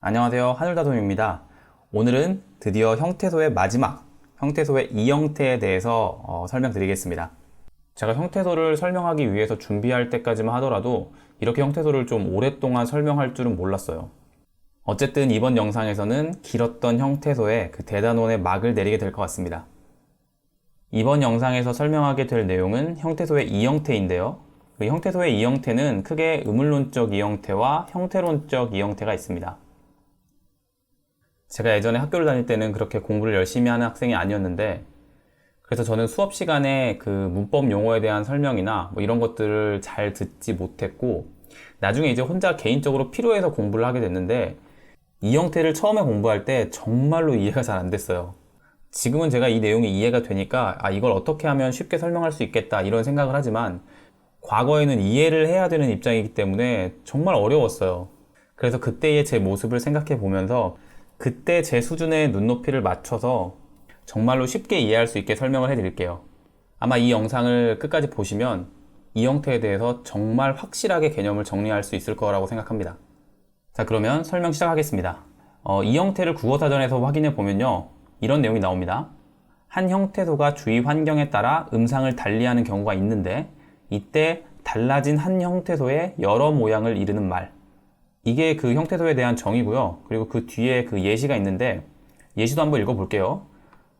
안녕하세요. 하늘다솜입니다. 오늘은 드디어 형태소의 마지막, 형태소의 이형태에 대해서 어, 설명드리겠습니다. 제가 형태소를 설명하기 위해서 준비할 때까지만 하더라도 이렇게 형태소를 좀 오랫동안 설명할 줄은 몰랐어요. 어쨌든 이번 영상에서는 길었던 형태소의 그 대단원의 막을 내리게 될 것 같습니다. 이번 영상에서 설명하게 될 내용은 형태소의 이형태인데요. 그 형태소의 이 형태는 크게 의문론적 이 형태와 형태론적 이 형태가 있습니다. 제가 예전에 학교를 다닐 때는 그렇게 공부를 열심히 하는 학생이 아니었는데 그래서 저는 수업 시간에 그 문법 용어에 대한 설명이나 뭐 이런 것들을 잘 듣지 못했고 나중에 이제 혼자 개인적으로 필요해서 공부를 하게 됐는데 이 형태를 처음에 공부할 때 정말로 이해가 잘 안 됐어요. 지금은 제가 이 내용이 이해가 되니까 아 이걸 어떻게 하면 쉽게 설명할 수 있겠다 이런 생각을 하지만 과거에는 이해를 해야 되는 입장이기 때문에 정말 어려웠어요. 그래서 그때의 제 모습을 생각해 보면서 그때 제 수준의 눈높이를 맞춰서 정말로 쉽게 이해할 수 있게 설명을 해 드릴게요. 아마 이 영상을 끝까지 보시면 이 형태에 대해서 정말 확실하게 개념을 정리할 수 있을 거라고 생각합니다. 자, 그러면 설명 시작하겠습니다. 어, 이 형태를 국어사전에서 확인해 보면요. 이런 내용이 나옵니다. 한 형태소가 주위 환경에 따라 음상을 달리하는 경우가 있는데 이때 달라진 한 형태소의 여러 모양을 이르는 말. 이게 그 형태소에 대한 정의고요. 그리고 그 뒤에 그 예시가 있는데 예시도 한번 읽어볼게요.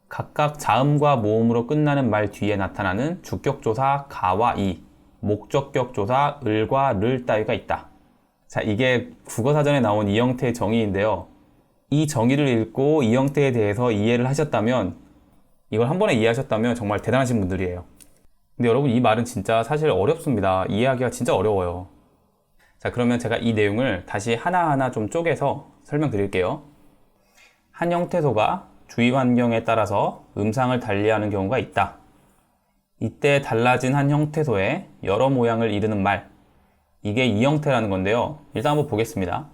각각 자음과 모음으로 끝나는 말 뒤에 나타나는 주격조사 가와 이, 목적격조사 을과 를 따위가 있다. 자, 이게 국어사전에 나온 이 형태의 정의인데요. 이 정의를 읽고 이 형태에 대해서 이해를 하셨다면, 이걸 한 번에 이해하셨다면 정말 대단하신 분들이에요. 근데 여러분, 이 말은 진짜 사실 어렵습니다. 이해하기가 진짜 어려워요. 자, 그러면 제가 이 내용을 다시 하나하나 좀 쪼개서 설명드릴게요. 한 형태소가 주위 환경에 따라서 음상을 달리하는 경우가 있다. 이때 달라진 한 형태소에 여러 모양을 이르는 말. 이게 이 형태라는 건데요. 일단 한번 보겠습니다.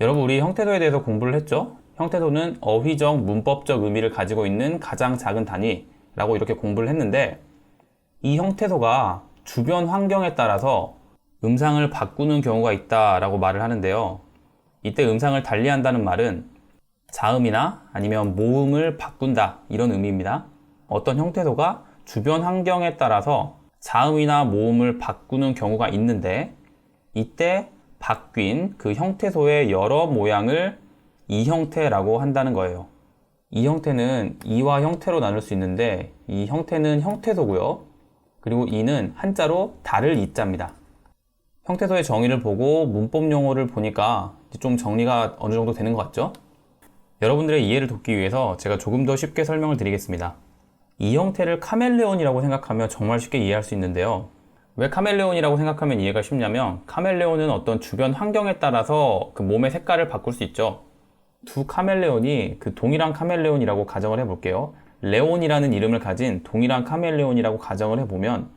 여러분, 우리 형태소에 대해서 공부를 했죠? 형태소는 어휘적, 문법적 의미를 가지고 있는 가장 작은 단위라고 이렇게 공부를 했는데, 이 형태소가 주변 환경에 따라서 음상을 바꾸는 경우가 있다라고 말을 하는데요. 이때 음상을 달리한다는 말은 자음이나 아니면 모음을 바꾼다 이런 의미입니다. 어떤 형태소가 주변 환경에 따라서 자음이나 모음을 바꾸는 경우가 있는데 이때 바뀐 그 형태소의 여러 모양을 이 형태라고 한다는 거예요. 이 형태는 이와 형태로 나눌 수 있는데 이 형태는 형태소고요. 그리고 이는 한자로 다를 이자입니다. 형태소의 정의를 보고 문법 용어를 보니까 좀 정리가 어느 정도 되는 것 같죠? 여러분들의 이해를 돕기 위해서 제가 조금 더 쉽게 설명을 드리겠습니다. 이 형태를 카멜레온이라고 생각하면 정말 쉽게 이해할 수 있는데요. 왜 카멜레온이라고 생각하면 이해가 쉽냐면 카멜레온은 어떤 주변 환경에 따라서 그 몸의 색깔을 바꿀 수 있죠. 두 카멜레온이 그 동일한 카멜레온이라고 가정을 해볼게요. 레온이라는 이름을 가진 동일한 카멜레온이라고 가정을 해보면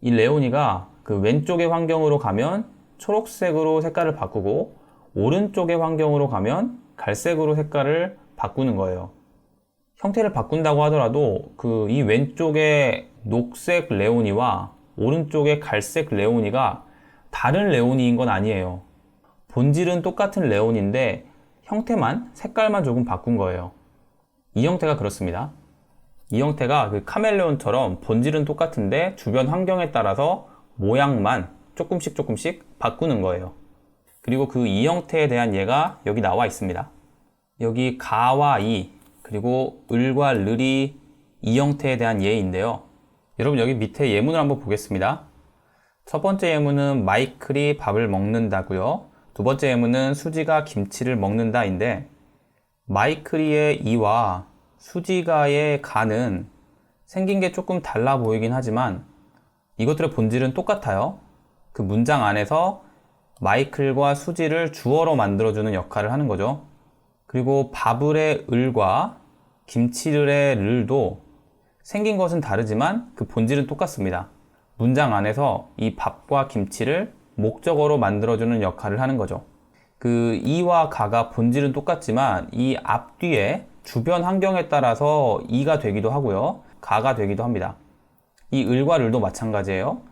이 레온이가 그 왼쪽의 환경으로 가면 초록색으로 색깔을 바꾸고 오른쪽의 환경으로 가면 갈색으로 색깔을 바꾸는 거예요. 형태를 바꾼다고 하더라도 그 이 왼쪽의 녹색 레오니와 오른쪽의 갈색 레오니가 다른 레오니인 건 아니에요. 본질은 똑같은 레온인데 형태만 색깔만 조금 바꾼 거예요. 이 형태가 그렇습니다. 이 형태가 그 카멜레온처럼 본질은 똑같은데 주변 환경에 따라서 모양만 조금씩 조금씩 바꾸는 거예요. 그리고 그 이 형태에 대한 예가 여기 나와 있습니다. 여기 가와 이 그리고 을과 르이 이 형태에 대한 예인데요. 여러분 여기 밑에 예문을 한번 보겠습니다. 첫 번째 예문은 마이클이 밥을 먹는다고요. 두 번째 예문은 수지가 김치를 먹는다인데 마이클이의 이와 수지가의 가는 생긴 게 조금 달라 보이긴 하지만 이것들의 본질은 똑같아요. 그 문장 안에서 마이클과 수지를 주어로 만들어주는 역할을 하는 거죠. 그리고 바블의 을과 김치를의 를도 생긴 것은 다르지만 그 본질은 똑같습니다. 문장 안에서 이 밥과 김치를 목적어로 만들어주는 역할을 하는 거죠. 그 이와 가가 본질은 똑같지만 이 앞뒤에 주변 환경에 따라서 이가 되기도 하고요. 가가 되기도 합니다. 이 을과 를도 마찬가지예요.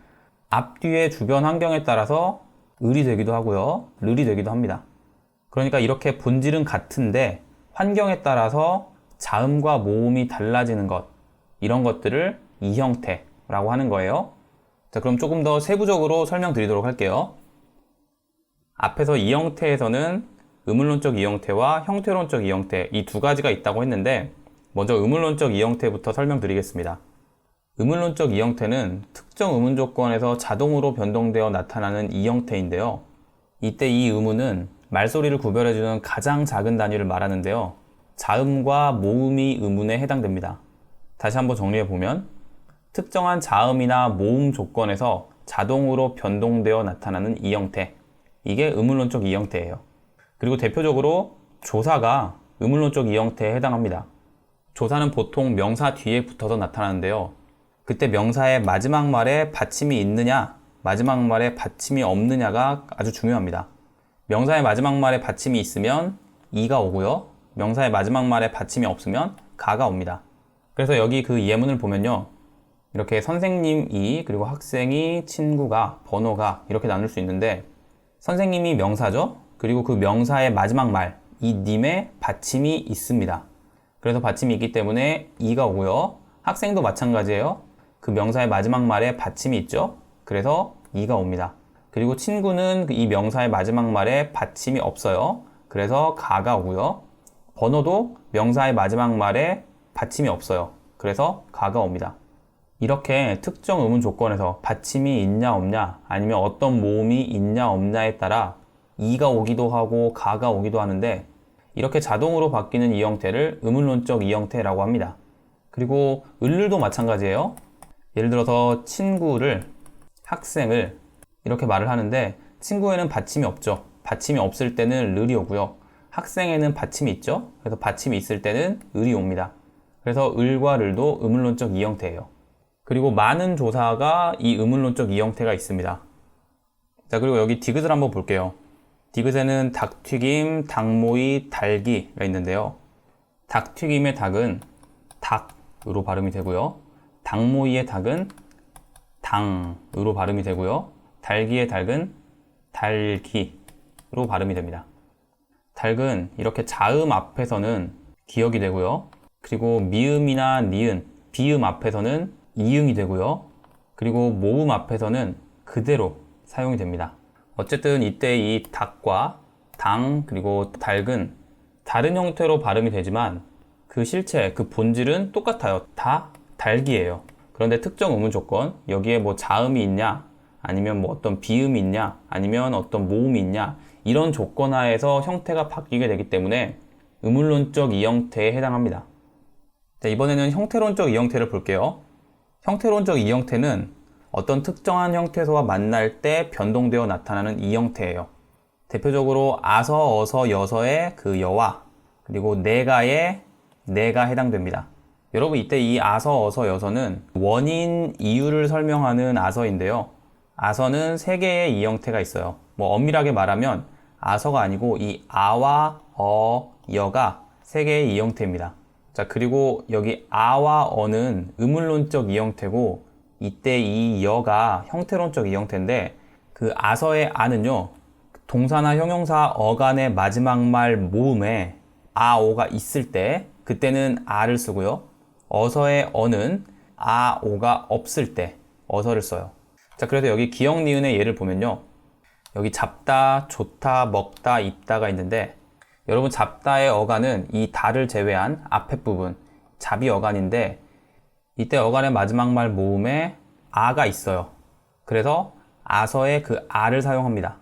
앞뒤의 주변 환경에 따라서 을이 되기도 하고요. 르이 되기도 합니다. 그러니까 이렇게 본질은 같은데 환경에 따라서 자음과 모음이 달라지는 것 이런 것들을 이 형태라고 하는 거예요. 자, 그럼 조금 더 세부적으로 설명드리도록 할게요. 앞에서 이 형태에서는 의문론적 이 형태와 형태론적 이 형태 이 두 가지가 있다고 했는데 먼저 의문론적 이 형태부터 설명드리겠습니다. 의문론적 이 형태는 특정 의문 조건에서 자동으로 변동되어 나타나는 이 형태인데요. 이때 이 의문은 말소리를 구별해주는 가장 작은 단위를 말하는데요. 자음과 모음이 의문에 해당됩니다. 다시 한번 정리해 보면 특정한 자음이나 모음 조건에서 자동으로 변동되어 나타나는 이 형태. 이게 의문론적 이 형태예요. 그리고 대표적으로 조사가 의문론적 이 형태에 해당합니다. 조사는 보통 명사 뒤에 붙어서 나타나는데요. 그때 명사의 마지막 말에 받침이 있느냐, 마지막 말에 받침이 없느냐가 아주 중요합니다. 명사의 마지막 말에 받침이 있으면 이가 오고요. 명사의 마지막 말에 받침이 없으면 가가 옵니다. 그래서 여기 그 예문을 보면요. 이렇게 선생님이 그리고 학생이 친구가 번호가 이렇게 나눌 수 있는데 선생님이 명사죠. 그리고 그 명사의 마지막 말, 이 님의 받침이 있습니다. 그래서 받침이 있기 때문에 이가 오고요. 학생도 마찬가지예요. 그 명사의 마지막 말에 받침이 있죠. 그래서 이가 옵니다. 그리고 친구는 이 명사의 마지막 말에 받침이 없어요. 그래서 가가 오고요. 번호도 명사의 마지막 말에 받침이 없어요. 그래서 가가 옵니다. 이렇게 특정 의문 조건에서 받침이 있냐 없냐 아니면 어떤 모음이 있냐 없냐에 따라 이가 오기도 하고 가가 오기도 하는데 이렇게 자동으로 바뀌는 이 형태를 의문론적 이 형태라고 합니다. 그리고 을을도 마찬가지예요. 예를 들어서 친구를 학생을 이렇게 말을 하는데 친구에는 받침이 없죠. 받침이 없을 때는 을이 오고요. 학생에는 받침이 있죠. 그래서 받침이 있을 때는 을이 옵니다. 그래서 을과 을도 의문론적 이 형태예요. 그리고 많은 조사가 이 의문론적 이 형태가 있습니다. 자, 그리고 여기 디귿을 한번 볼게요. 디귿에는 닭튀김, 닭모이, 달기가 있는데요. 닭튀김의 닭은 닭으로 발음이 되고요. 닭모이의 닭은 당으로 발음이 되고요. 달기의 닭은 달기로 발음이 됩니다. 닭은 이렇게 자음 앞에서는 기억이 되고요. 그리고 미음이나 니은, 비음 앞에서는 이응이 되고요. 그리고 모음 앞에서는 그대로 사용이 됩니다. 어쨌든 이때 이 닭과 당 그리고 닭은 다른 형태로 발음이 되지만 그 실체, 그 본질은 똑같아요. 다 달기예요. 그런데 특정 의문 조건, 여기에 뭐 자음이 있냐, 아니면 뭐 어떤 비음이 있냐, 아니면 어떤 모음이 있냐, 이런 조건 하에서 형태가 바뀌게 되기 때문에 의문론적 이 형태에 해당합니다. 자, 이번에는 형태론적 이 형태를 볼게요. 형태론적 이 형태는 어떤 특정한 형태소와 만날 때 변동되어 나타나는 이 형태예요. 대표적으로 아서, 어서, 여서의 그 여와 그리고 내가의 내가 해당됩니다. 여러분 이때 이 아서, 어서, 여서는 원인, 이유를 설명하는 아서인데요. 아서는 세 개의 이 형태가 있어요. 뭐 엄밀하게 말하면 아서가 아니고 이 아와 어, 여가 세 개의 이 형태입니다. 자, 그리고 여기 아와 어는 의문론적 이 형태고 이때 이 여가 형태론적 이 형태인데 그 아서의 아는요. 동사나 형용사 어간의 마지막 말 모음에 아, 오가 있을 때 그때는 아를 쓰고요. 어서의 어는 아, 오가 없을 때 어서를 써요. 자, 그래서 여기 기억 니은의 예를 보면요. 여기 잡다, 좋다, 먹다, 입다가 있는데 여러분 잡다의 어간은 이 다를 제외한 앞에 부분 잡이 어간인데 이때 어간의 마지막 말 모음에 아가 있어요. 그래서 아서의 그 아를 사용합니다.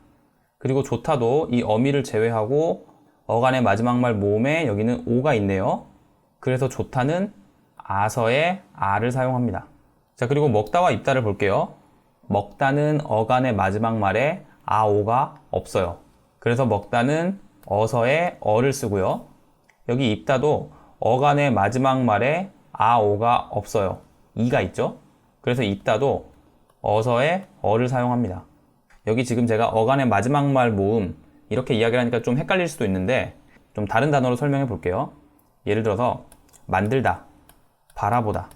그리고 좋다도 이 어미를 제외하고 어간의 마지막 말 모음에 여기는 오가 있네요. 그래서 좋다는 아서의 아를 사용합니다. 자, 그리고 먹다와 입다를 볼게요. 먹다는 어간의 마지막 말에 아오가 없어요. 그래서 먹다는 어서의 어를 쓰고요. 여기 입다도 어간의 마지막 말에 아오가 없어요. 이가 있죠? 그래서 입다도 어서의 어를 사용합니다. 여기 지금 제가 어간의 마지막 말 모음 이렇게 이야기를 하니까 좀 헷갈릴 수도 있는데 좀 다른 단어로 설명해 볼게요. 예를 들어서 만들다, 바라보다.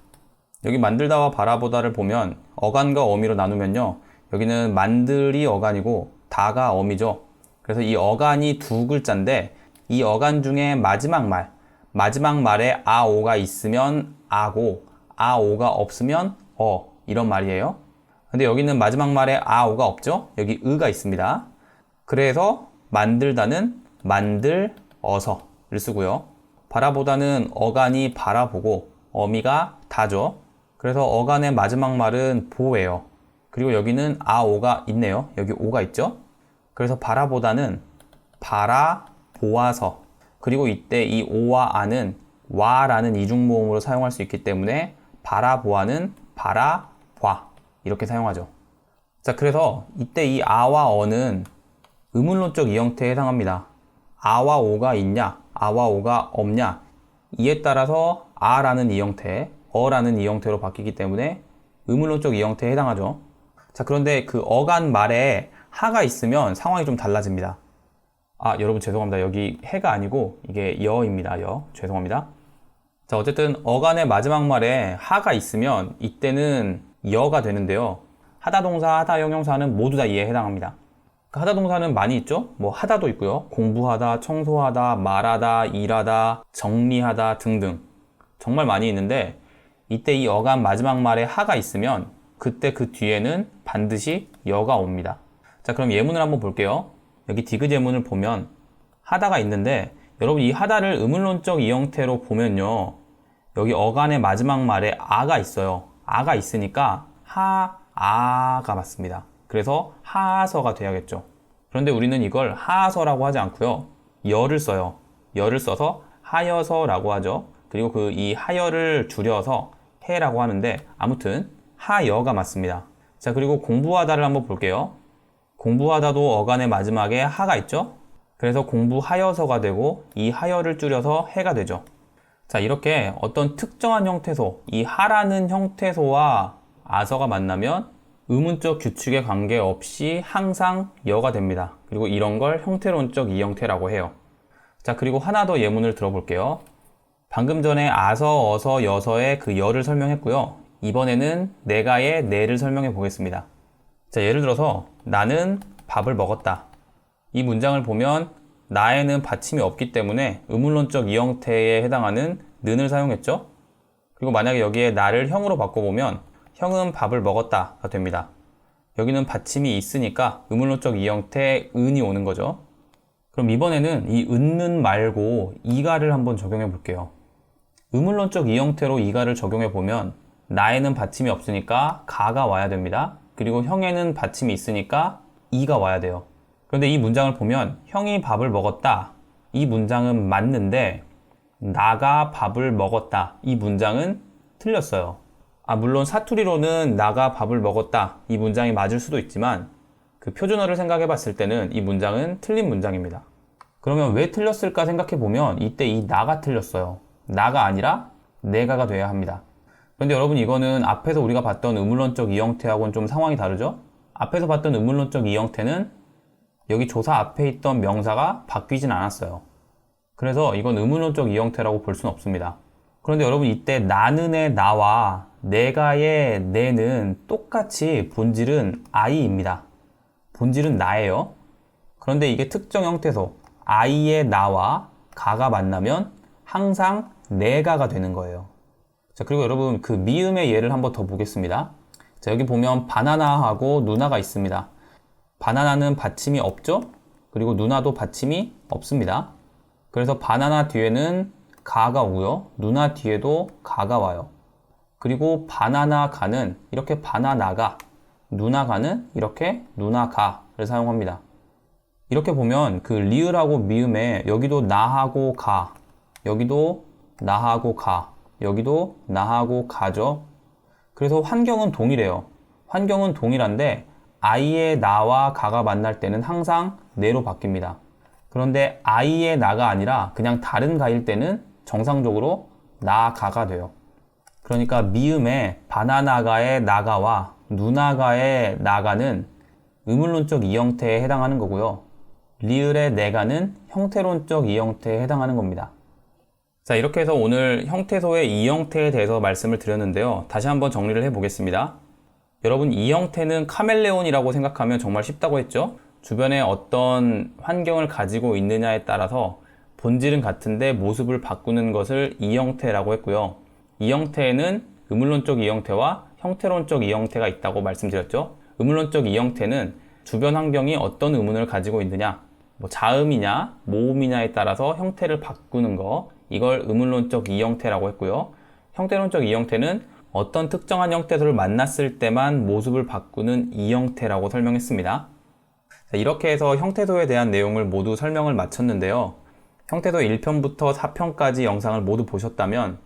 여기 만들다와 바라보다를 보면 어간과 어미로 나누면요. 여기는 만들이 어간이고 다가 어미죠. 그래서 이 어간이 두 글자인데 이 어간 중에 마지막 말, 마지막 말에 아오가 있으면 아고, 아오가 없으면 어 이런 말이에요. 근데 여기는 마지막 말에 아오가 없죠? 여기 의가 있습니다. 그래서 만들다는 만들 어서를 쓰고요. 바라보다는 어간이 바라보고 어미가 다죠. 그래서 어간의 마지막 말은 보예요. 그리고 여기는 아오가 있네요. 여기 오가 있죠. 그래서 바라보다는 바라 보아서 그리고 이때 이 오와 아는 와라는 이중 모음으로 사용할 수 있기 때문에 바라보아는 바라봐 이렇게 사용하죠. 자, 그래서 이때 이 아와 어는 의문론적 이 형태에 해당합니다. 아와 오가 있냐, 아와 오가 없냐 이에 따라서 아라는 이 형태, 어라는 이 형태로 바뀌기 때문에 의문론적 이 형태에 해당하죠. 자, 그런데 그 어간 말에 하가 있으면 상황이 좀 달라집니다. 아, 여러분 죄송합니다. 여기 해가 아니고 이게 여입니다. 여. 죄송합니다. 자, 어쨌든 어간의 마지막 말에 하가 있으면 이때는 여가 되는데요. 하다 동사, 하다 형용사는 모두 다 이에 해당합니다. 그 하다 동사는 많이 있죠? 뭐 하다도 있고요. 공부하다, 청소하다, 말하다, 일하다, 정리하다 등등. 정말 많이 있는데 이때 이 어간 마지막 말에 하가 있으면 그때 그 뒤에는 반드시 여가 옵니다. 자, 그럼 예문을 한번 볼게요. 여기 디귿 예문을 보면 하다가 있는데 여러분 이 하다를 의문론적 이 형태로 보면요. 여기 어간의 마지막 말에 아가 있어요. 아가 있으니까 하, 아가 맞습니다. 그래서 하서가 돼야겠죠. 그런데 우리는 이걸 하서라고 하지 않고요. 여를 써요. 여를 써서 하여서라고 하죠. 그리고 그 이 하여를 줄여서 해라고 하는데 아무튼 하여가 맞습니다. 자, 그리고 공부하다를 한번 볼게요. 공부하다도 어간의 마지막에 하가 있죠? 그래서 공부하여서가 되고 이 하여를 줄여서 해가 되죠. 자, 이렇게 어떤 특정한 형태소, 이 하라는 형태소와 아서가 만나면 의문적 규칙에 관계없이 항상 여가 됩니다. 그리고 이런 걸 형태론적 이형태라고 해요. 자, 그리고 하나 더 예문을 들어볼게요. 방금 전에 아서, 어서, 여서의 그 여를 설명했고요. 이번에는 내가의 내를 설명해 보겠습니다. 자, 예를 들어서 나는 밥을 먹었다. 이 문장을 보면 나에는 받침이 없기 때문에 의문론적 이 형태에 해당하는 는을 사용했죠. 그리고 만약에 여기에 나를 형으로 바꿔보면 형은 밥을 먹었다가 됩니다. 여기는 받침이 있으니까 의문론적 이 형태 은이 오는 거죠. 그럼 이번에는 이 은는 말고 이가를 한번 적용해 볼게요. 의문론적 이 형태로 이가를 적용해 보면 나에는 받침이 없으니까 가가 와야 됩니다. 그리고 형에는 받침이 있으니까 이가 와야 돼요. 그런데 이 문장을 보면 형이 밥을 먹었다. 이 문장은 맞는데 나가 밥을 먹었다. 이 문장은 틀렸어요. 아, 물론 사투리로는 나가 밥을 먹었다. 이 문장이 맞을 수도 있지만 그 표준어를 생각해 봤을 때는 이 문장은 틀린 문장입니다. 그러면 왜 틀렸을까 생각해 보면 이때 이 나가 틀렸어요. 나가 아니라 내가가 돼야 합니다. 그런데 여러분 이거는 앞에서 우리가 봤던 의문론적 이 형태하고는 좀 상황이 다르죠? 앞에서 봤던 의문론적 이 형태는 여기 조사 앞에 있던 명사가 바뀌진 않았어요. 그래서 이건 의문론적 이 형태라고 볼 수는 없습니다. 그런데 여러분 이때 나는의 나와 내가의 내는 똑같이 본질은 I입니다. 본질은 나예요. 그런데 이게 특정 형태소 I의 나와 가가 만나면 항상 내가가 되는 거예요. 자, 그리고 여러분 그 미음의 예를 한번 더 보겠습니다. 자, 여기 보면 바나나하고 누나가 있습니다. 바나나는 받침이 없죠? 그리고 누나도 받침이 없습니다. 그래서 바나나 뒤에는 가가 오고요. 누나 뒤에도 가가 와요. 그리고 바나나 가는 이렇게 바나나가 누나 가는 이렇게 누나 가를 사용합니다. 이렇게 보면 그 리을하고 미음에 여기도 나하고 가, 여기도 나하고 가, 여기도 나하고 가죠. 그래서 환경은 동일해요. 환경은 동일한데 아이의 나와 가가 만날 때는 항상 내로 바뀝니다. 그런데 아이의 나가 아니라 그냥 다른 가일 때는 정상적으로 나, 가가 돼요. 그러니까 미음의 바나나가의 나가와 누나가의 나가는 의문론적 이형태에 해당하는 거고요. 리을의 내가는 형태론적 이형태에 해당하는 겁니다. 자, 이렇게 해서 오늘 형태소의 이 형태에 대해서 말씀을 드렸는데요. 다시 한번 정리를 해 보겠습니다. 여러분 이 형태는 카멜레온이라고 생각하면 정말 쉽다고 했죠? 주변에 어떤 환경을 가지고 있느냐에 따라서 본질은 같은데 모습을 바꾸는 것을 이 형태라고 했고요. 이 형태에는 의물론적 이 형태와 형태론적 이 형태가 있다고 말씀드렸죠. 의물론적 이 형태는 주변 환경이 어떤 의문을 가지고 있느냐, 뭐 자음이냐, 모음이냐에 따라서 형태를 바꾸는 거, 이걸 의문론적 이 형태라고 했고요. 형태론적 이 형태는 어떤 특정한 형태들을 만났을 때만 모습을 바꾸는 이 형태라고 설명했습니다. 자, 이렇게 해서 형태도에 대한 내용을 모두 설명을 마쳤는데요. 형태도 1편부터 4편까지 영상을 모두 보셨다면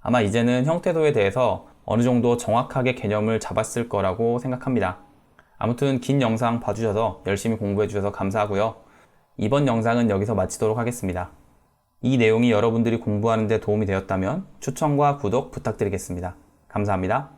아마 이제는 형태도에 대해서 어느 정도 정확하게 개념을 잡았을 거라고 생각합니다. 아무튼 긴 영상 봐주셔서 열심히 공부해 주셔서 감사하고요. 이번 영상은 여기서 마치도록 하겠습니다. 이 내용이 여러분들이 공부하는 데 도움이 되었다면 추천과 구독 부탁드리겠습니다. 감사합니다.